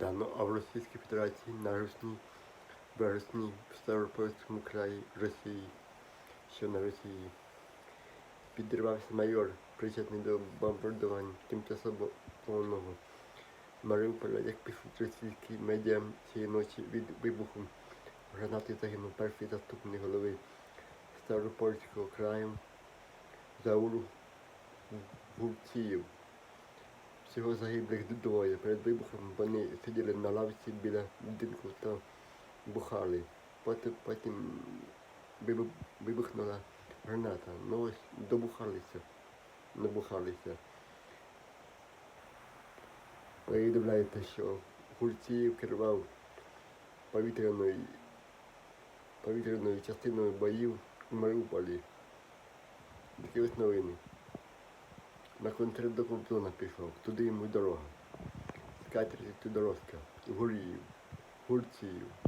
Да, ну а в Російській Федерації на вересні, вересні в Ставропольському краї Росії, що на Росії, підірвався майор, причетний до бомбардувань тимчасово повного Маріуполя, як пишуть російські медіа цієї ночі від вибуху гранати загинув перший заступник голови Ставропольського краю Зауру Гурціїв. Всього загиблих двоє. Перед вибухом вони сиділи на лавці біля будинку та бухали. Потім, потім вибухнула граната. Ну ось добухалися. Набухалися. Повідомляєте, що Гурціїв керував повітряною, повітряною частиною боїв у Маріуполі. Такі ось новини. На концерт до Кобзона пішов, туди йому дорога. Скатерть дорожка, Гуріїв, Гурціїв.